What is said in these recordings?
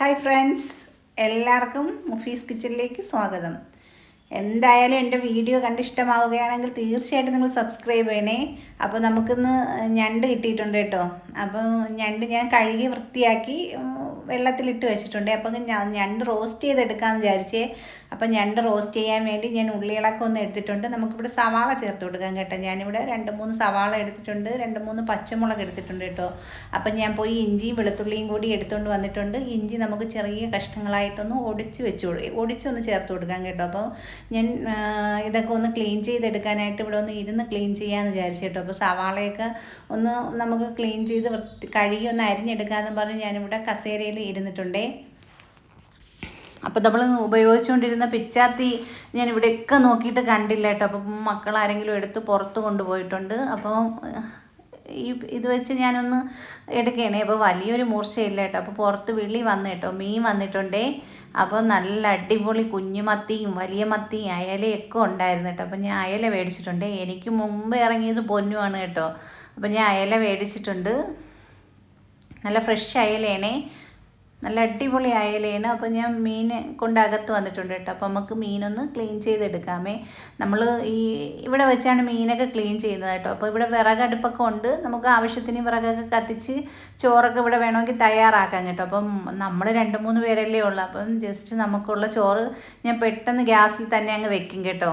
Hi friends എല്ലാവർക്കും മുഫീസ് കിച്ചണിലേക്ക് സ്വാഗതം. എന്തായാലും എന്റെ വീഡിയോ കണ്ട് ഇഷ്ടമാവുകയാണെങ്കിൽ തീർച്ചയായിട്ടും നിങ്ങൾ സബ്സ്ക്രൈബ് ചെയ്യണേ. അപ്പോൾ നമുക്കിന്ന് ഞണ്ട് കിട്ടിയിട്ടുണ്ട് കേട്ടോ. അപ്പോൾ ഞണ്ട് ഞാൻ കഴുകി വൃത്തിയാക്കി വെള്ളത്തിലിട്ട് വെച്ചിട്ടുണ്ട്. അപ്പം ഞാൻ ഞണ്ട് റോസ്റ്റ് ചെയ്തെടുക്കാമെന്ന് വിചാരിച്ചേ. അപ്പം ഞണ്ട് റോസ്റ്റ് ചെയ്യാൻ വേണ്ടി ഞാൻ ഉള്ളികളൊക്കെ ഒന്ന് എടുത്തിട്ടുണ്ട്. നമുക്കിവിടെ സവാള ചേർത്ത് കൊടുക്കാൻ കേട്ടോ. ഞാനിവിടെ രണ്ട് മൂന്ന് സവാള എടുത്തിട്ടുണ്ട്. രണ്ട് മൂന്ന് പച്ചമുളക് എടുത്തിട്ടുണ്ട് കേട്ടോ. അപ്പം ഞാൻ പോയി ഇഞ്ചിയും വെളുത്തുള്ളിയും കൂടി എടുത്തുകൊണ്ട് വന്നിട്ടുണ്ട്. ഇഞ്ചി നമുക്ക് ചെറിയ കഷ്ണങ്ങളായിട്ടൊന്ന് ഒടിച്ച് വെച്ച് ഒടിച്ചൊന്ന് ചേർത്ത് കൊടുക്കാൻ കേട്ടോ. അപ്പോൾ ഞാൻ ഇതൊക്കെ ഒന്ന് ക്ലീൻ ചെയ്തെടുക്കാനായിട്ട് ഇവിടെ ഒന്ന് ഇരുന്ന് ക്ലീൻ ചെയ്യാമെന്ന് വിചാരിച്ചു കേട്ടോ. അപ്പോൾ സവാളയൊക്കെ ഒന്ന് നമുക്ക് ക്ലീൻ ചെയ്ത് വൃത്തി കഴുകി ഒന്ന് അരിഞ്ഞെടുക്കാമെന്ന് പറഞ്ഞ് ഞാനിവിടെ കസേരയിൽ ഇരുന്നിട്ടുണ്ടേ. അപ്പോൾ നമ്മൾ ഉപയോഗിച്ചുകൊണ്ടിരുന്ന പിച്ചാത്തി ഞാൻ ഇവിടെയൊക്കെ നോക്കിയിട്ട് കണ്ടില്ല കേട്ടോ. അപ്പം മക്കൾ ആരെങ്കിലും എടുത്ത് പുറത്ത് കൊണ്ടുപോയിട്ടുണ്ട്. അപ്പോൾ ഈ ഇത് വെച്ച് ഞാനൊന്ന് എടുക്കുകയാണേ അപ്പോൾ വലിയൊരു മൂർച്ചയില്ല കേട്ടോ. അപ്പോൾ പുറത്ത് വിളി വന്നു കേട്ടോ. മീൻ വന്നിട്ടുണ്ടേ. അപ്പോൾ നല്ല അടിപൊളി കുഞ്ഞു മത്തിയും വലിയ മത്തിയും അയലയൊക്കെ ഉണ്ടായിരുന്നു കേട്ടോ. അപ്പോൾ ഞാൻ അയല മേടിച്ചിട്ടുണ്ട്. എനിക്ക് മുമ്പ് ഇറങ്ങിയത് പൊന്നുമാണ് കേട്ടോ. അപ്പോൾ ഞാൻ അയല മേടിച്ചിട്ടുണ്ട്. നല്ല ഫ്രഷ് അയലയാണേ. നല്ല അടിപൊളി അയലയാണ്. അപ്പോൾ ഞാൻ മീൻ കൊണ്ട് അകത്ത് വന്നിട്ടുണ്ട് കേട്ടോ. അപ്പോൾ നമുക്ക് മീനൊന്ന് ക്ലീൻ ചെയ്തെടുക്കാമേ. നമ്മൾ ഈ ഇവിടെ വെച്ചാണ് മീനൊക്കെ ക്ലീൻ ചെയ്യുന്നത് കേട്ടോ. അപ്പോൾ ഇവിടെ വിറകടുപ്പൊക്കെ ഉണ്ട്. നമുക്ക് ആവശ്യത്തിന് വിറകൊക്കെ കത്തിച്ച് ചോറൊക്കെ ഇവിടെ വേണമെങ്കിൽ തയ്യാറാക്കാം കേട്ടോ. അപ്പം നമ്മൾ രണ്ട് മൂന്ന് പേരല്ലേ ഉള്ളൂ. അപ്പം ജസ്റ്റ് നമുക്കുള്ള ചോറ് ഞാൻ പെട്ടെന്ന് ഗ്യാസിൽ തന്നെ അങ്ങ് വെക്കും കേട്ടോ.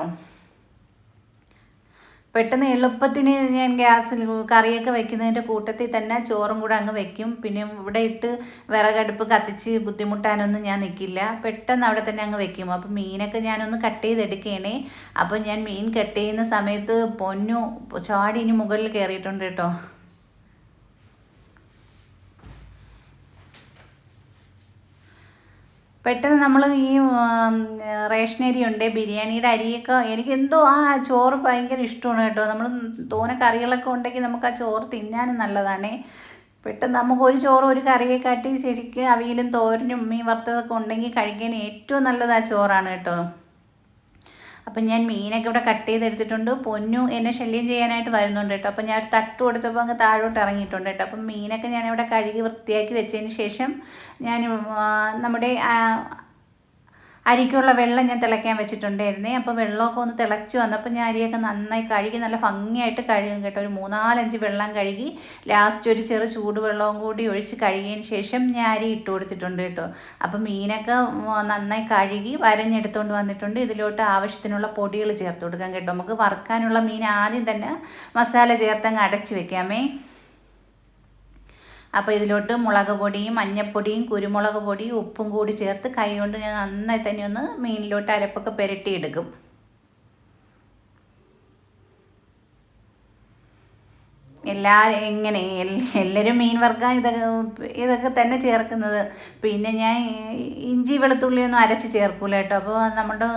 പെട്ടെന്ന് എളുപ്പത്തിന് ഞാൻ ഗ്യാസിൽ കറിയൊക്കെ വെക്കുന്നതിന്റെ കൂട്ടത്തിൽ തന്നെ ചോറും കൂടെ അങ്ങ് വെക്കും. പിന്നെ ഇവിടെ ഇട്ട് വിറകടുപ്പ് കത്തിച്ച് ബുദ്ധിമുട്ടാനൊന്നും ഞാൻ നിൽക്കില്ല പെട്ടെന്ന് അവിടെ തന്നെ അങ്ങ് വെക്കും. അപ്പോൾ മീനൊക്കെ ഞാനൊന്ന് കട്ട് ചെയ്തെടുക്കുകയാണേ അപ്പോൾ ഞാൻ മീൻ കട്ട് ചെയ്യുന്ന സമയത്ത് പൊന്നു ചാടി ഇനി മുകളിൽ കയറിയിട്ടുണ്ട് കേട്ടോ. പെട്ടെന്ന് നമ്മൾ ഈ റേഷൻ അരി ഉണ്ട് ബിരിയാണിയുടെ അരിയൊക്കെ എനിക്ക് എന്തോ ആ ചോറ് ഭയങ്കര ഇഷ്ടമാണ് കേട്ടോ. നമ്മൾ തോന കറികളൊക്കെ ഉണ്ടെങ്കിൽ നമുക്ക് ആ ചോറ് തിന്നാനും നല്ലതാണ്. പെട്ടെന്ന് നമുക്ക് ഒരു ചോറ് ഒരു കറിയെ കാട്ടി ശരിക്കും അവിയലും തോരനും മീൻ വറുത്തതൊക്കെ ഉണ്ടെങ്കിൽ കഴിക്കാൻ ഏറ്റവും നല്ലത് ആ ചോറാണ് കേട്ടോ. അപ്പം ഞാൻ മീനൊക്കെ ഇവിടെ കട്ട് ചെയ്തെടുത്തിട്ടുണ്ട്. പൊന്നു എന്നെ ശല്യം ചെയ്യാനായിട്ട് വരുന്നുണ്ട് കേട്ടോ. അപ്പം ഞാൻ ഒരു തട്ട് കൊടുത്തപ്പോൾ അങ്ങ് താഴോട്ട് ഇറങ്ങിയിട്ടുണ്ട് കേട്ടോ. അപ്പം മീനൊക്കെ ഞാനിവിടെ കഴുകി വൃത്തിയാക്കി വെച്ചതിന് ശേഷം ഞാൻ നമ്മുടെ അരിക്കുള്ള വെള്ളം ഞാൻ തിളയ്ക്കാൻ വെച്ചിട്ടുണ്ടായിരുന്നേ. അപ്പോൾ വെള്ളമൊക്കെ ഒന്ന് തിളച്ച് വന്നപ്പോൾ ഞാൻ അരിയൊക്കെ നന്നായി കഴുകി നല്ല ഭംഗിയായിട്ട് കഴുകും കേട്ടോ. ഒരു മൂന്നാലഞ്ച് വെള്ളം കഴുകി ലാസ്റ്റ് ഒരു ചെറു ചൂടുവെള്ളവും കൂടി ഒഴിച്ച് കഴുകിയതിന് ശേഷം ഞാൻ അരി ഇട്ട് കൊടുത്തിട്ടുണ്ട് കേട്ടോ. അപ്പോൾ മീനൊക്കെ നന്നായി കഴുകി വരഞ്ഞെടുത്തുകൊണ്ട് വന്നിട്ടുണ്ട്. ഇതിലോട്ട് ആവശ്യത്തിനുള്ള പൊടികൾ ചേർത്ത് കൊടുക്കാം കേട്ടോ. നമുക്ക് വറുക്കാനുള്ള മീൻ ആദ്യം തന്നെ മസാല ചേർത്തങ്ങ് അടച്ച് വെക്കാമേ. അപ്പോൾ ഇതിലോട്ട് മുളക് പൊടിയും മഞ്ഞപ്പൊടിയും കുരുമുളക് പൊടിയും ഉപ്പും കൂടി ചേർത്ത് കൈ കൊണ്ട് ഞാൻ നന്നായി തന്നെ ഒന്ന് മീനിലോട്ട് അരപ്പൊക്കെ പുരട്ടിയെടുക്കും. എല്ലാവരും എങ്ങനെ എല്ലാവരും മീൻ വറുക്കാൻ ഇതൊക്കെ ഇതൊക്കെ തന്നെ ചേർക്കുന്നത്. പിന്നെ ഞാൻ ഇഞ്ചി വെളുത്തുള്ളിയൊന്നും അരച്ച് ചേർക്കൂല കേട്ടോ. അപ്പോൾ നമ്മുടെ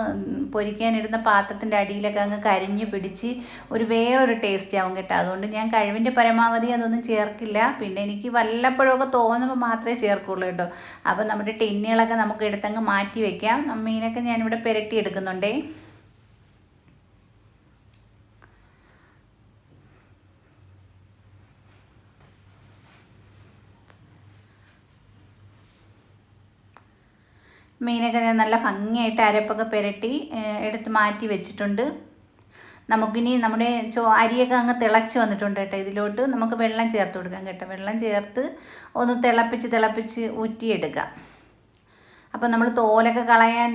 പൊരിക്കാനിടുന്ന പാത്രത്തിന്റെ അടിയിലൊക്കെ അങ്ങ് കരിഞ്ഞ് പിടിച്ച് ഒരു വേറൊരു ടേസ്റ്റ് ആവും കേട്ടോ. അതുകൊണ്ട് ഞാൻ കഴിവിന്റെ പരമാവധി അതൊന്നും ചേർക്കില്ല. പിന്നെ എനിക്ക് വല്ലപ്പോഴൊക്കെ തോന്നുമ്പോൾ മാത്രമേ ചേർക്കുള്ളൂ കേട്ടോ. അപ്പോൾ നമ്മുടെ ടിന്നുകളൊക്കെ നമുക്ക് എടുത്തങ്ങ് മാറ്റി വയ്ക്കാം മീനൊക്കെ ഞാനിവിടെ പുരട്ടി എടുക്കുന്നുണ്ടേ. മീനൊക്കെ ഞാൻ നല്ല ഭംഗിയായിട്ട് അരപ്പൊക്കെ പുരട്ടി എടുത്ത് മാറ്റി വെച്ചിട്ടുണ്ട്. നമുക്കിനി നമ്മുടെ ചോ അരിയൊക്കെ അങ്ങ് തിളച്ച് വന്നിട്ടുണ്ട് കേട്ടോ ഇതിലോട്ട്. നമുക്ക് വെള്ളം ചേർത്ത് കൊടുക്കാം കേട്ടോ. വെള്ളം ചേർത്ത് ഒന്ന് തിളപ്പിച്ച് തിളപ്പിച്ച് ഊറ്റിയെടുക്കാം. അപ്പം നമ്മൾ തോലൊക്കെ കളയാൻ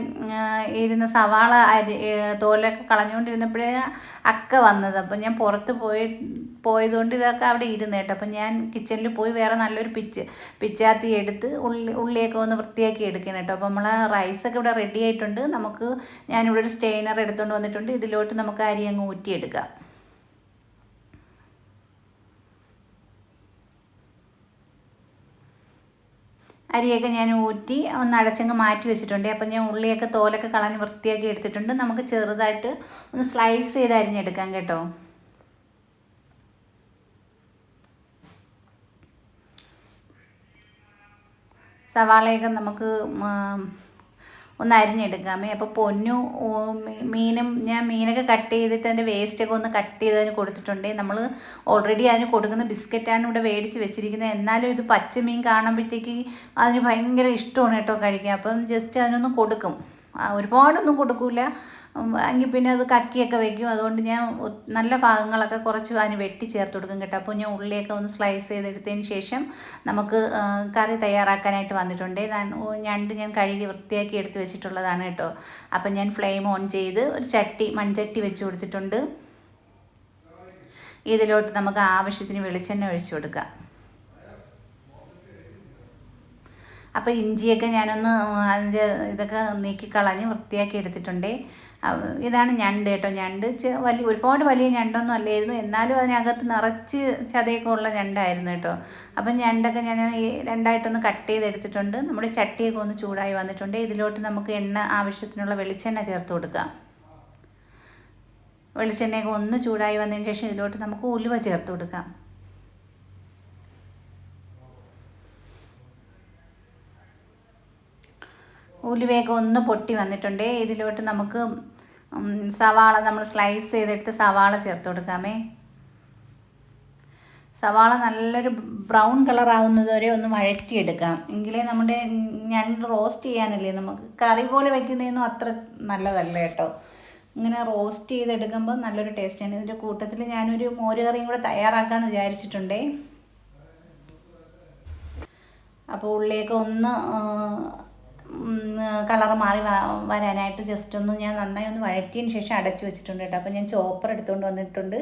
ഇരുന്ന സവാള അരി തോലൊക്കെ കളഞ്ഞുകൊണ്ടിരുന്നപ്പോഴേ അക്ക വന്നത്. അപ്പം ഞാൻ പുറത്ത് പോയി പോയതുകൊണ്ട് ഇതൊക്കെ അവിടെ ഇരുന്ന് കേട്ടോ. അപ്പം ഞാൻ കിച്ചണിൽ പോയി വേറെ നല്ലൊരു പിച്ച് പിച്ചാത്തി എടുത്ത് ഉള്ളി ഉള്ളിയൊക്കെ ഒന്ന് വൃത്തിയാക്കി എടുക്കണം കേട്ടോ. അപ്പം നമ്മൾ റൈസൊക്കെ ഇവിടെ റെഡി ആയിട്ടുണ്ട്. നമുക്ക് ഞാനിവിടെ ഒരു സ്റ്റെയിനർ എടുത്തുകൊണ്ട് വന്നിട്ടുണ്ട്. ഇതിലോട്ട് നമുക്ക് അരി അങ്ങ് ഊറ്റിയെടുക്കാം. അരിയൊക്കെ ഞാൻ ഊറ്റി ഒന്ന് അടച്ചങ്ങ് മാറ്റി വെച്ചിട്ടുണ്ട്. അപ്പം ഞാൻ ഉള്ളിയൊക്കെ തോലൊക്കെ കളഞ്ഞ് വൃത്തിയാക്കി എടുത്തിട്ടുണ്ട്. നമുക്ക് ചെറുതായിട്ട് ഒന്ന് സ്ലൈസ് ചെയ്ത് അരിഞ്ഞെടുക്കാം കേട്ടോ. സവാളയൊക്കെ നമുക്ക് ഒന്ന് അരിഞ്ഞെടുക്കാമേ അപ്പോൾ പൊന്നു മീനും ഞാൻ മീനൊക്കെ കട്ട് ചെയ്തിട്ട് അതിന്റെ വേസ്റ്റൊക്കെ ഒന്ന് കട്ട് ചെയ്ത് അതിന് കൊടുത്തിട്ടുണ്ട്. നമ്മൾ ഓൾറെഡി അതിന് കൊടുക്കുന്ന ബിസ്ക്കറ്റാണ് ഇവിടെ മേടിച്ച് വെച്ചിരിക്കുന്നത്. എന്നാലും ഇത് പച്ചമീൻ കാണുമ്പോഴത്തേക്ക് അതിന് ഭയങ്കര ഇഷ്ടമാണ് കേട്ടോ കഴിക്കാൻ. അപ്പം ജസ്റ്റ് അതിനൊന്ന് കൊടുക്കും. ഒരുപാടൊന്നും കൊടുക്കൂല. എങ്കിൽ പിന്നെ അത് കക്കിയൊക്കെ വെക്കും. അതുകൊണ്ട് ഞാൻ നല്ല ഭാഗങ്ങളൊക്കെ കുറച്ച് അതിന് വെട്ടി ചേർത്ത് കൊടുക്കും കേട്ടോ. അപ്പോൾ ഞാൻ ഉള്ളിയൊക്കെ ഒന്ന് സ്ലൈസ് ചെയ്തെടുത്തതിന് ശേഷം നമുക്ക് കറി തയ്യാറാക്കാനായിട്ട് വന്നിട്ടുണ്ട്. ഞണ്ട് ഞാൻ കഴുകി വൃത്തിയാക്കി എടുത്ത് വെച്ചിട്ടുള്ളതാണ് കേട്ടോ. അപ്പം ഞാൻ ഫ്ലെയിം ഓൺ ചെയ്ത് ഒരു ചട്ടി മൺചട്ടി വെച്ച് കൊടുത്തിട്ടുണ്ട്. ഇതിലോട്ട് നമുക്ക് ആവശ്യത്തിന് വെളിച്ചെണ്ണ ഒഴിച്ചു കൊടുക്കാം. അപ്പോൾ ഇഞ്ചിയൊക്കെ ഞാനൊന്ന് അതിന്റെ ഇതൊക്കെ നീക്കിക്കളഞ്ഞ് വൃത്തിയാക്കി എടുത്തിട്ടുണ്ട്. ഇതാണ് ഞണ്ട് കേട്ടോ. ഞണ്ട് വലിയ ഒരുപാട് വലിയ ഞണ്ടൊന്നും അല്ലായിരുന്നു. എന്നാലും അതിനകത്ത് നിറച്ച് ചതയൊക്കെ ഉള്ള ഞണ്ടായിരുന്നു കേട്ടോ. അപ്പം ഞണ്ടൊക്കെ ഞാൻ ഈ രണ്ടായിട്ടൊന്ന് കട്ട് ചെയ്തെടുത്തിട്ടുണ്ട്. നമ്മുടെ ചട്ടിയൊക്കെ ഒന്ന് ചൂടായി വന്നിട്ടുണ്ട്. ഇതിലോട്ട് നമുക്ക് എണ്ണ ആവശ്യത്തിനുള്ള വെളിച്ചെണ്ണ ചേർത്ത് കൊടുക്കാം. വെളിച്ചെണ്ണയൊക്കെ ഒന്ന് ചൂടായി വന്നതിന് ശേഷം ഇതിലോട്ട് നമുക്ക് ഉലുവ ചേർത്ത് കൊടുക്കാം. ഉലുവയൊക്കെ ഒന്ന് പൊട്ടി വന്നിട്ടുണ്ട്. ഇതിലോട്ട് നമുക്ക് സവാള നമ്മൾ സ്ലൈസ് ചെയ്തെടുത്ത് സവാള ചേർത്ത് കൊടുക്കാമേ. സവാള നല്ലൊരു ബ്രൗൺ കളർ ആവുന്നത് വരെ ഒന്ന് വഴറ്റിയെടുക്കാം. എങ്കിലേ നമ്മുടെ ഞണ്ട് റോസ്റ്റ് ചെയ്യാനല്ലേ നമുക്ക് കറി പോലെ വയ്ക്കുന്നതൊന്നും അത്ര നല്ലതല്ല കേട്ടോ. ഇങ്ങനെ റോസ്റ്റ് ചെയ്തെടുക്കുമ്പോൾ നല്ലൊരു ടേസ്റ്റാണ് ഇതിന്റെ കൂട്ടത്തിൽ ഞാനൊരു മോര് കറിയും കൂടെ തയ്യാറാക്കാമെന്ന് വിചാരിച്ചിട്ടുണ്ടേ. അപ്പോൾ ഉള്ളിയൊക്കെ ഒന്ന് കളർ മാറി വരാനായിട്ട് ജസ്റ്റ് ഒന്ന് ഞാൻ നന്നായി ഒന്ന് വഴറ്റിയതിന് ശേഷം അടച്ചു വെച്ചിട്ടുണ്ട് കേട്ടോ. അപ്പോൾ ഞാൻ ചോപ്പർ എടുത്തുകൊണ്ട് വന്നിട്ടുണ്ട്.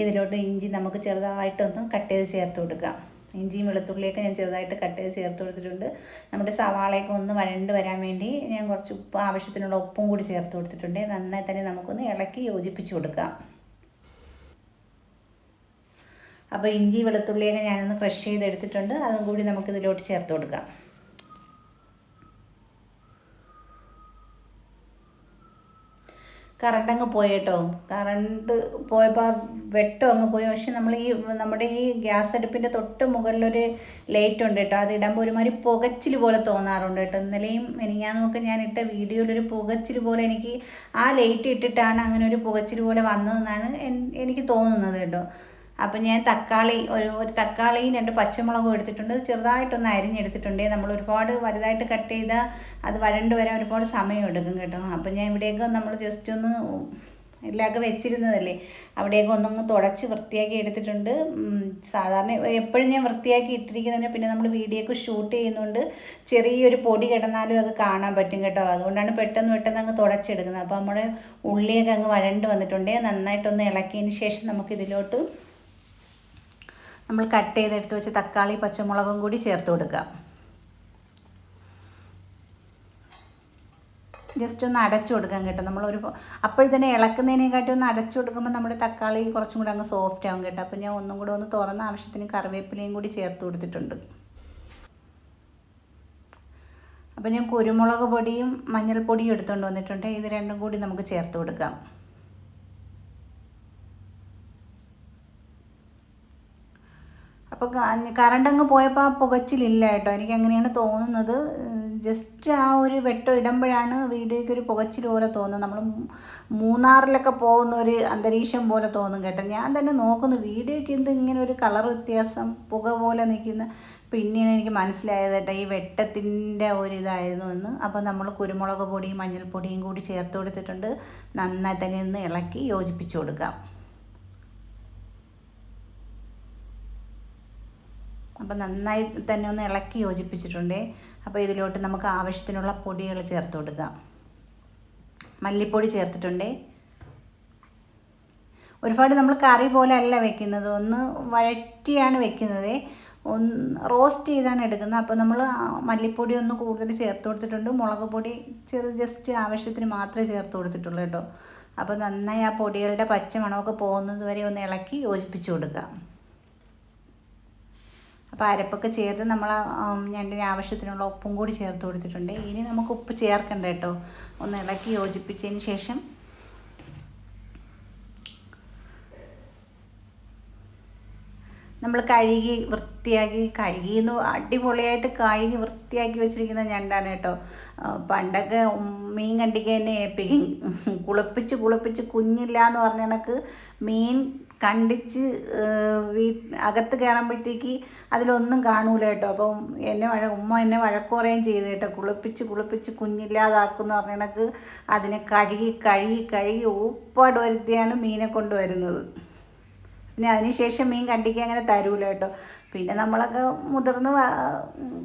ഇതിലോട്ട് ഇഞ്ചി നമുക്ക് ചെറുതായിട്ടൊന്ന് കട്ട് ചെയ്ത് ചേർത്ത് കൊടുക്കാം. ഇഞ്ചിയും വെളുത്തുള്ളിയൊക്കെ ഞാൻ ചെറുതായിട്ട് കട്ട് ചെയ്ത് ചേർത്ത് കൊടുത്തിട്ടുണ്ട്. നമ്മുടെ സവാളയൊക്കെ ഒന്ന് വഴണ്ട് വരാൻ വേണ്ടി ഞാൻ കുറച്ച് ഉപ്പ് ആവശ്യത്തിനുള്ള ഉപ്പും കൂടി ചേർത്ത് കൊടുത്തിട്ടുണ്ട്. നന്നായി തന്നെ നമുക്കൊന്ന് ഇളക്കി യോജിപ്പിച്ച് കൊടുക്കാം. അപ്പോൾ ഇഞ്ചി വെളുത്തുള്ളിയൊക്കെ ഞാനൊന്ന് ക്രഷ് ചെയ്തെടുത്തിട്ടുണ്ട്. അതും കൂടി നമുക്കിതിലോട്ട് ചേർത്ത് കൊടുക്കാം. കറണ്ട് അങ്ങ് പോയേട്ടോ. കറണ്ട് പോയപ്പോൾ വെട്ടോ അങ്ങ് പോയി. പക്ഷെ നമ്മൾ ഈ നമ്മുടെ ഈ ഗ്യാസ് അടുപ്പിന്റെ തൊട്ട് മുകളിലൊരു ലൈറ്റ് ഉണ്ട് കേട്ടോ. അത് ഇടുമ്പോൾ ഒരുമാതിരി പുകച്ചിൽ പോലെ തോന്നാറുണ്ട് കേട്ടോ. ഇന്നലെയും എനിക്കാന്നൊക്കെ ഞാൻ ഇട്ട വീഡിയോയിലൊരു പുകച്ചിൽ പോലെ എനിക്ക് ആ ലൈറ്റ് ഇട്ടിട്ടാണ് അങ്ങനെ ഒരു പുകച്ചിൽ പോലെ വന്നതെന്നാണ് എനിക്ക് തോന്നുന്നത് കേട്ടോ. അപ്പം ഞാൻ തക്കാളി ഒരു ഒരു തക്കാളിയും രണ്ട് പച്ചമുളകും എടുത്തിട്ടുണ്ട്. ചെറുതായിട്ടൊന്ന് അരിഞ്ഞെടുത്തിട്ടുണ്ട്. നമ്മൾ ഒരുപാട് വലുതായിട്ട് കട്ട് ചെയ്താൽ അത് വരണ്ട് വരാൻ ഒരുപാട് സമയം എടുക്കും കേട്ടോ. അപ്പം ഞാൻ ഇവിടെയൊക്കെ നമ്മൾ ജസ്റ്റ് ഒന്ന് എല്ലാമൊക്കെ വെച്ചിരുന്നതല്ലേ? അവിടെയൊക്കെ ഒന്നൊന്ന് തുടച്ച് വൃത്തിയാക്കി എടുത്തിട്ടുണ്ട്. സാധാരണ എപ്പോഴും ഞാൻ വൃത്തിയാക്കി ഇട്ടിരിക്കുന്നതിന് പിന്നെ നമ്മൾ വീഡിയോ ഒക്കെ ഷൂട്ട് ചെയ്യുന്നതുകൊണ്ട് ചെറിയൊരു പൊടി കിടന്നാലും അത് കാണാൻ പറ്റും കേട്ടോ. അതുകൊണ്ടാണ് പെട്ടെന്ന് പെട്ടെന്ന് അങ്ങ് തുടച്ചെടുക്കുന്നത്. അപ്പോൾ നമ്മുടെ ഉള്ളിയൊക്കെ അങ്ങ് വഴണ്ട് വന്നിട്ടുണ്ട്. നന്നായിട്ടൊന്ന് ഇളക്കിയതിന് ശേഷം നമുക്കിതിലോട്ട് നമ്മൾ കട്ട് ചെയ്തെടുത്ത് വെച്ച തക്കാളി പച്ചമുളകും കൂടി ചേർത്ത് കൊടുക്കുക. ജസ്റ്റ് ഒന്ന് അടച്ചു കൊടുക്കാൻ കേട്ടോ. നമ്മളൊരു അപ്പോൾ തന്നെ ഇളക്കുന്നതിനെക്കാട്ടി ഒന്ന് അടച്ചു കൊടുക്കുമ്പോൾ നമ്മുടെ തക്കാളി കുറച്ചും കൂടി അങ്ങ് സോഫ്റ്റ് ആവും കേട്ടോ. അപ്പോൾ ഞാൻ ഒന്നും കൂടെ ഒന്ന് തുറന്ന ആവശ്യത്തിന് കറിവേപ്പിലയും കൂടി ചേർത്ത് കൊടുത്തിട്ടുണ്ട്. അപ്പോൾ ഞാൻ കുരുമുളക് പൊടിയും മഞ്ഞൾപ്പൊടിയും എടുത്തുകൊണ്ട് വന്നിട്ടുണ്ട്. ഇത് രണ്ടും കൂടി നമുക്ക് ചേർത്ത് കൊടുക്കാം. അപ്പോൾ കറണ്ട് അങ്ങ് പോയപ്പോൾ ആ പുകച്ചിലില്ല കേട്ടോ. എനിക്ക് അങ്ങനെയാണ് തോന്നുന്നത് ജസ്റ്റ് ആ ഒരു വെട്ടം ഇടുമ്പോഴാണ് വീഡിയോയ്ക്ക് ഒരു പുകച്ചിൽ പോലെ തോന്നുന്നത്. നമ്മൾ മൂന്നാറിലൊക്കെ പോകുന്ന ഒരു അന്തരീക്ഷം പോലെ തോന്നും കേട്ടോ. ഞാൻ തന്നെ നോക്കുന്നു വീഡിയോയ്ക്ക് എന്ത് ഇങ്ങനെ ഒരു കളർ വ്യത്യാസം പുക പോലെ നിൽക്കുന്ന പിന്നെയാണ് എനിക്ക് മനസ്സിലായത് കേട്ടോ. ഈ വെട്ടത്തിന്റെ ഒരു ഇതായിരുന്നു എന്ന്. അപ്പോൾ നമ്മൾ കുരുമുളക് പൊടിയും മഞ്ഞൾപ്പൊടിയും കൂടി ചേർത്ത് കൊടുത്തിട്ടുണ്ട്. നന്നായി തന്നെ ഒന്ന് ഇളക്കി യോജിപ്പിച്ച് കൊടുക്കാം. അപ്പോൾ നന്നായി തന്നെ ഒന്ന് ഇളക്കി യോജിപ്പിച്ചിട്ടുണ്ട്. അപ്പോൾ ഇതിലോട്ട് നമുക്ക് ആവശ്യത്തിനുള്ള പൊടികൾ ചേർത്ത് കൊടുക്കാം. മല്ലിപ്പൊടി ചേർത്തിട്ടുണ്ട്. ഒരുപാട് നമ്മൾ കറി പോലെ അല്ല വെക്കുന്നത്. ഒന്ന് വഴറ്റിയാണ് വെക്കുന്നത്. ഒന്ന് റോസ്റ്റ് ചെയ്താണ് എടുക്കുന്നത്. അപ്പോൾ നമ്മൾ മല്ലിപ്പൊടി ഒന്ന് കൂടുതൽ ചേർത്ത് കൊടുത്തിട്ടുണ്ട്. മുളക് പൊടി ചെറു ജസ്റ്റ് ആവശ്യത്തിന് മാത്രമേ ചേർത്ത് കൊടുത്തിട്ടുള്ളൂ കേട്ടോ. അപ്പോൾ നന്നായി ആ പൊടികളുടെ പച്ചമണമൊക്കെ പോകുന്നത് വരെ ഒന്ന് ഇളക്കി യോജിപ്പിച്ച് കൊടുക്കുക അപ്പോൾ അരപ്പൊക്കെ ചേർത്ത് നമ്മൾ ഞണ്ടിന് ആവശ്യത്തിനുള്ള ഉപ്പും കൂടി ചേർത്ത് കൊടുത്തിട്ടുണ്ട്. ഇനി നമുക്ക് ഉപ്പ് ചേർക്കണ്ട കേട്ടോ. ഒന്ന് ഇളക്കി യോജിപ്പിച്ചതിന് ശേഷം. നമ്മൾ കഴുകി വൃത്തിയാക്കി കഴുകി എന്ന് അടിപൊളിയായിട്ട് കഴുകി വൃത്തിയാക്കി വെച്ചിരിക്കുന്ന ഞണ്ടാണ് കേട്ടോ. പണ്ടൊക്കെ മീൻ കണ്ടിക്ക് തന്നെ ഏൽപ്പിക്കും കുളിപ്പിച്ച് കുളിപ്പിച്ച് കുഞ്ഞില്ല എന്ന് പറഞ്ഞ കണക്ക് മീൻ കണ്ടിച്ച് വീ അകത്ത് കയറുമ്പോഴത്തേക്ക് അതിലൊന്നും കാണൂല കേട്ടോ. അപ്പം എന്നെ വഴ ഉമ്മ എന്നെ വഴക്കുറയും ചെയ്ത് കേട്ടോ. കുളിപ്പിച്ച് കുളിപ്പിച്ച് കുഞ്ഞില്ലാതാക്കും എന്ന് പറഞ്ഞ കണക്ക് അതിനെ കഴുകി കഴുകി കഴുകി ഊപ്പാട് വരുത്തിയാണ് മീനെ കൊണ്ടുവരുന്നത്. പിന്നെ അതിനുശേഷം മീൻ കണ്ടിക്ക് അങ്ങനെ തരൂല കേട്ടോ. പിന്നെ നമ്മളൊക്കെ മുതിർന്ന്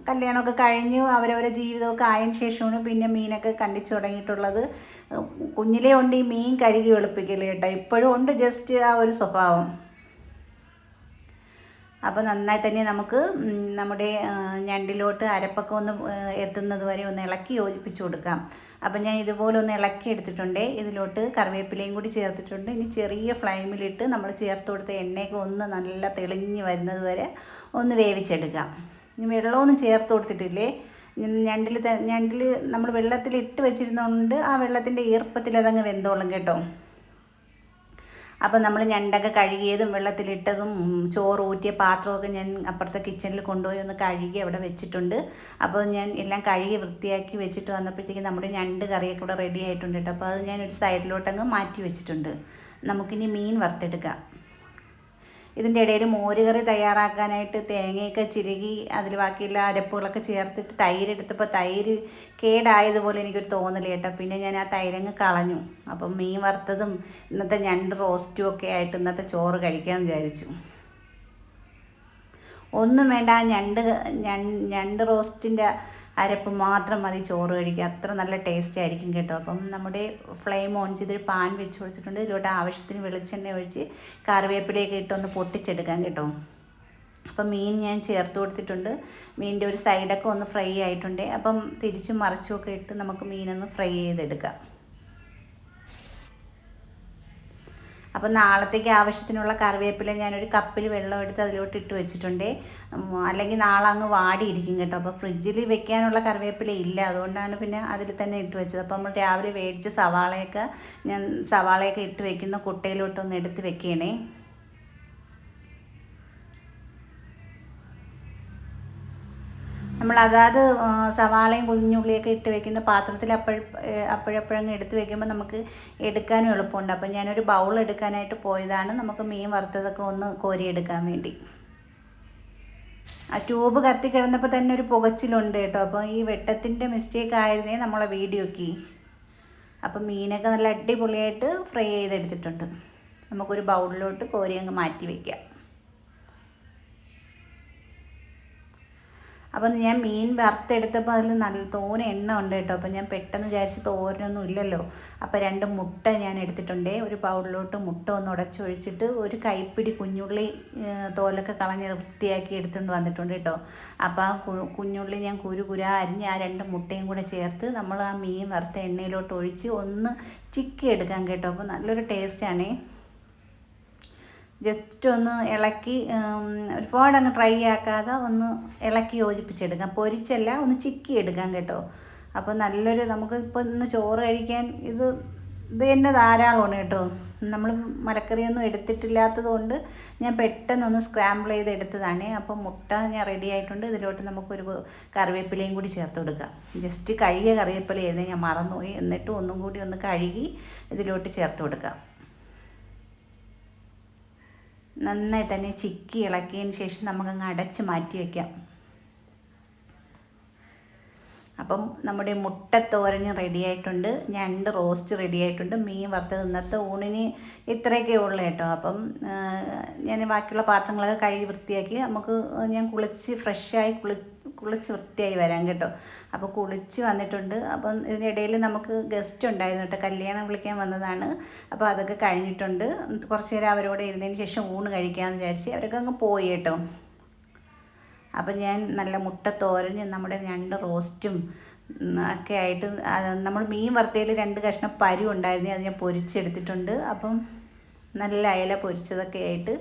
കല്യാണമൊക്കെ കഴിഞ്ഞു അവരവരെ ജീവിതമൊക്കെ ആയതിനു ശേഷമാണ് പിന്നെ മീനൊക്കെ കണ്ടിച്ചു തുടങ്ങിയിട്ടുള്ളത്. കുഞ്ഞിലേ ഉണ്ട് ഈ മീൻ കഴുകി വെളുപ്പിക്കൽ കേട്ടോ. ഇപ്പോഴും ഉണ്ട് ജസ്റ്റ് ആ ഒരു സ്വഭാവം. അപ്പോൾ നന്നായി തന്നെ നമുക്ക് നമ്മുടെ ഞണ്ടിലോട്ട് അരപ്പൊക്കെ ഒന്ന് എത്തുന്നത് വരെ ഒന്ന് ഇളക്കി യോജിപ്പിച്ച് കൊടുക്കാം. അപ്പം ഞാൻ ഇതുപോലെ ഒന്ന് ഇളക്കി എടുത്തിട്ടുണ്ട്. ഇതിലോട്ട് കറിവേപ്പിലയും കൂടി ചേർത്തിട്ടുണ്ട്. ഇനി ചെറിയ ഫ്ലൈമിലിട്ട് നമ്മൾ ചേർത്ത് കൊടുത്ത എണ്ണയൊക്കെ ഒന്ന് നല്ല തെളിഞ്ഞ് വരുന്നത് വരെ ഒന്ന് വേവിച്ചെടുക്കാം. ഇനി വെള്ളമൊന്നും ചേർത്ത് കൊടുത്തിട്ടില്ലേ? ഞണ്ടിൽ ഞണ്ടിൽ നമ്മൾ വെള്ളത്തിൽ ഇട്ട് വെച്ചിരുന്നതുകൊണ്ട് ആ വെള്ളത്തിന്റെ ഈർപ്പത്തിൽ അതങ്ങ് വെന്തോളും കേട്ടോ. അപ്പം നമ്മൾ ഞണ്ടൊക്കെ കഴുകിയതും വെള്ളത്തിലിട്ടതും ചോറ് ഊറ്റിയ പാത്രമൊക്കെ ഞാൻ അപ്പുറത്തെ കിച്ചണിൽ കൊണ്ടുപോയി ഒന്ന് കഴുകി അവിടെ വെച്ചിട്ടുണ്ട്. അപ്പോൾ ഞാൻ എല്ലാം കഴുകി വൃത്തിയാക്കി വെച്ചിട്ട് വന്നപ്പോഴത്തേക്ക് നമ്മുടെ ഞണ്ട് കറിയൊക്കെ ഇവിടെ റെഡി ആയിട്ടുണ്ട് കേട്ടോ. അപ്പോൾ അത് ഞാൻ ഒരു സൈഡിലോട്ടങ്ങ് മാറ്റി വെച്ചിട്ടുണ്ട്. നമുക്കിനി മീൻ വറുത്തെടുക്കാം. ഇതിന്റെ ഇടയിൽ മോരുകറി തയ്യാറാക്കാനായിട്ട് തേങ്ങയൊക്കെ ചിരുകി അതിൽ ബാക്കിയുള്ള അരപ്പുകളൊക്കെ ചേർത്തിട്ട് തൈര് എടുത്തപ്പോൾ തൈര് കേടായതുപോലെ എനിക്കൊരു തോന്നൽ കേട്ടോ. പിന്നെ ഞാൻ ആ തൈരങ്ങ് കളഞ്ഞു. അപ്പം മീൻ വറുത്തതും ഇന്നത്തെ ഞണ്ട് റോസ്റ്റും ഒക്കെ ആയിട്ട് ഇന്നത്തെ ചോറ് കഴിക്കാമെന്ന് വിചാരിച്ചു. ഒന്നും വേണ്ട ആ ഞണ്ട് ഞണ്ട് റോസ്റ്റിന്റെ അരപ്പ് മാത്രം മതി ചോറ് കഴിക്കുക അത്ര നല്ല ടേസ്റ്റ് ആയിരിക്കും കേട്ടോ. അപ്പം നമ്മുടെ ഫ്ലെയിം ഓൺ ചെയ്തൊരു പാൻ വെച്ച് കൊടുത്തിട്ടുണ്ട്. ഇതിലോട്ട് ആവശ്യത്തിന് വെളിച്ചെണ്ണ ഒഴിച്ച് കറിവേപ്പിലയൊക്കെ ഇട്ടൊന്ന് പൊട്ടിച്ചെടുക്കാം കേട്ടോ. അപ്പം മീൻ ഞാൻ ചേർത്ത് കൊടുത്തിട്ടുണ്ട്. മീനിന്റെ ഒരു സൈഡൊക്കെ ഒന്ന് ഫ്രൈ ആയിട്ടുണ്ട്. അപ്പം തിരിച്ചും മറിച്ചും ഒക്കെ ഇട്ട് നമുക്ക് മീനൊന്ന് ഫ്രൈ ചെയ്തെടുക്കാം. അപ്പോൾ നാളത്തേക്ക് ആവശ്യത്തിനുള്ള കറിവേപ്പില ഞാനൊരു കപ്പിൽ വെള്ളം എടുത്ത് അതിലോട്ട് ഇട്ട് വെച്ചിട്ടുണ്ട്. അല്ലെങ്കിൽ നാളെ അങ്ങ് വാടിയിരിക്കും കേട്ടോ. അപ്പോൾ ഫ്രിഡ്ജിൽ വെക്കാനുള്ള കറിവേപ്പില ഇല്ല. അതുകൊണ്ടാണ് പിന്നെ അതിൽ തന്നെ ഇട്ട് വെച്ചത്. അപ്പോൾ നമ്മൾ രാവിലെ മേടിച്ച് സവാളയൊക്കെ ഞാൻ സവാളയൊക്കെ ഇട്ട് വെക്കുന്ന കുട്ടയിലോട്ടൊന്ന് എടുത്ത് വെക്കണേ. നമ്മൾ അതാത് സവാളയും കുഞ്ഞുള്ളിയൊക്കെ ഇട്ട് വെക്കുന്ന പാത്രത്തിൽ അപ്പോഴ അപ്പോഴപ്പോഴങ്ങ് എടുത്ത് വെക്കുമ്പോൾ നമുക്ക് എടുക്കാനും എളുപ്പമുണ്ട്. അപ്പം ഞാനൊരു ബൗൾ എടുക്കാനായിട്ട് പോയതാണ്. നമുക്ക് മീൻ വറുത്തതൊക്കെ ഒന്ന് കോരിയെടുക്കാൻ വേണ്ടി. ആ ട്യൂബ് കത്തി കിടന്നപ്പോൾ തന്നെ ഒരു പുകച്ചിലുണ്ട് കേട്ടോ. അപ്പോൾ ഈ വെട്ടത്തിന്റെ മിസ്റ്റേക്ക് ആയിരുന്നേ നമ്മളെ വീഡിയോക്ക് അപ്പം മീനൊക്കെ നല്ല അടിപൊളിയായിട്ട് ഫ്രൈ ചെയ്തെടുത്തിട്ടുണ്ട്. നമുക്കൊരു ബൗളിലോട്ട് കോരി അങ്ങ് മാറ്റി വയ്ക്കാം അപ്പം ഞാൻ മീൻ വറുത്തെടുത്തപ്പോൾ അതിൽ നല്ല തോന എണ്ണ ഉണ്ട് കേട്ടോ. അപ്പം ഞാൻ പെട്ടെന്ന് വിചാരിച്ച് തോരനൊന്നും ഇല്ലല്ലോ. അപ്പോൾ രണ്ട് മുട്ട ഞാൻ എടുത്തിട്ടുണ്ട്. ഒരു പൗഡറിലോട്ട് മുട്ട ഒന്ന് ഉടച്ചൊഴിച്ചിട്ട് ഒരു കൈപ്പിടി കുഞ്ഞുള്ളി തോലൊക്കെ കളഞ്ഞ് വൃത്തിയാക്കി എടുത്തുകൊണ്ട് വന്നിട്ടുണ്ട് കേട്ടോ. അപ്പോൾ ആ കുഞ്ഞുള്ളി ഞാൻ കുരു കുര അരിഞ്ഞ് ആ രണ്ട് മുട്ടയും കൂടെ ചേർത്ത് നമ്മൾ ആ മീൻ വറുത്ത എണ്ണയിലോട്ട് ഒഴിച്ച് ഒന്ന് ചിക്കി എടുക്കാൻ കേട്ടോ. അപ്പോൾ നല്ലൊരു ടേസ്റ്റാണേ ജസ്റ്റ് ഒന്ന് ഇളക്കി ഒരുപാട് അങ്ങ് ഡ്രൈ ആക്കാതെ ഒന്ന് ഇളക്കി യോജിപ്പിച്ചെടുക്കാം. പൊരിച്ചല്ല ഒന്ന് ചിക്കി എടുക്കാം കേട്ടോ. അപ്പോൾ നല്ലൊരു നമുക്ക് ഇപ്പോൾ ഇന്ന് ചോറ് കഴിക്കാൻ ഇത് ഇത് തന്നെ ധാരാളമാണ് കേട്ടോ. നമ്മൾ മലക്കറിയൊന്നും എടുത്തിട്ടില്ലാത്തത് കൊണ്ട് ഞാൻ പെട്ടെന്നൊന്ന് സ്ക്രാമ്പിൾ ചെയ്ത് എടുത്തതാണ് അപ്പോൾ മുട്ട ഞാൻ റെഡി ആയിട്ടുണ്ട്. ഇതിലോട്ട് നമുക്കൊരു കറിവേപ്പിലയും കൂടി ചേർത്ത് കൊടുക്കാം. ജസ്റ്റ് കഴുകിയ കറിവേപ്പിലയായിരുന്നു ഞാൻ മറന്നുപോയി. എന്നിട്ടും ഒന്നും കൂടി ഒന്ന് കഴുകി ഇതിലോട്ട് ചേർത്ത് കൊടുക്കാം. നന്നായി തന്നെ ചിക്കി ഇളക്കിയതിന് ശേഷം നമുക്കങ്ങ് അടച്ച് മാറ്റി വയ്ക്കാം അപ്പം നമ്മുടെ മുട്ടത്തോരന് റെഡി ആയിട്ടുണ്ട്. ഞണ്ട് റോസ്റ്റ് റെഡി ആയിട്ടുണ്ട്. മീൻ വറുത്തത് ഇന്നത്തെ ഊണിന് ഇത്രയൊക്കെ ഉള്ളു കേട്ടോ. അപ്പം ഞാൻ ബാക്കിയുള്ള പാത്രങ്ങളൊക്കെ കഴുകി വൃത്തിയാക്കി നമുക്ക് ഞാൻ കുളിച്ച് ഫ്രഷായി കുളി കുളിച്ച് വൃത്തിയായി വരാം കേട്ടോ. അപ്പോൾ കുളിച്ച് വന്നിട്ടുണ്ട്. അപ്പം ഇതിനിടയിൽ നമുക്ക് ഗസ്റ്റ് ഉണ്ടായിരുന്നു കേട്ടോ. കല്യാണം വിളിക്കാൻ വന്നതാണ്. അപ്പോൾ അതൊക്കെ കഴിഞ്ഞിട്ടുണ്ട്. കുറച്ച് നേരം അവരോട് ഇരുന്നതിന് ശേഷം ഊണ് കഴിക്കാമെന്ന് വിചാരിച്ച് അവരൊക്കെ അങ്ങ് പോയി കേട്ടോ. അപ്പം ഞാൻ നല്ല മുട്ട തോരഞ്ഞ് നമ്മുടെ രണ്ട് റോസ്റ്റും ഒക്കെ ആയിട്ട് നമ്മൾ മീൻ വറുത്തതിൽ രണ്ട് കഷ്ണം പരു ഉണ്ടായിരുന്നു. അത് ഞാൻ പൊരിച്ചെടുത്തിട്ടുണ്ട്. അപ്പം നല്ല അയല പൊരിച്ചതൊക്കെ ആയിട്ട്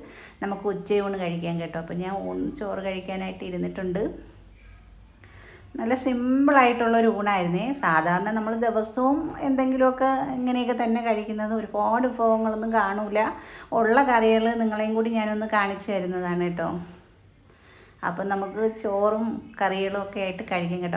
നമുക്ക് ഉച്ചയൂണ് കഴിക്കാൻ കേട്ടോ. അപ്പം ഞാൻ ഊണ് ചോറ് കഴിക്കാനായിട്ട് ഇരുന്നിട്ടുണ്ട്. നല്ല സിമ്പിളായിട്ടുള്ളൊരു ഊണായിരുന്നേ. സാധാരണ നമ്മൾ ദിവസവും എന്തെങ്കിലുമൊക്കെ ഇങ്ങനെയൊക്കെ തന്നെ കഴിക്കുന്നത്. ഒരുപാട് വിഭവങ്ങളൊന്നും കാണൂല. ഉള്ള കറികൾ നിങ്ങളെയും കൂടി ഞാനൊന്ന് കാണിച്ചു തരുന്നതാണ് കേട്ടോ. അപ്പം നമുക്ക് ചോറും കറികളും ഒക്കെ ആയിട്ട് കഴിക്കും കേട്ടോ.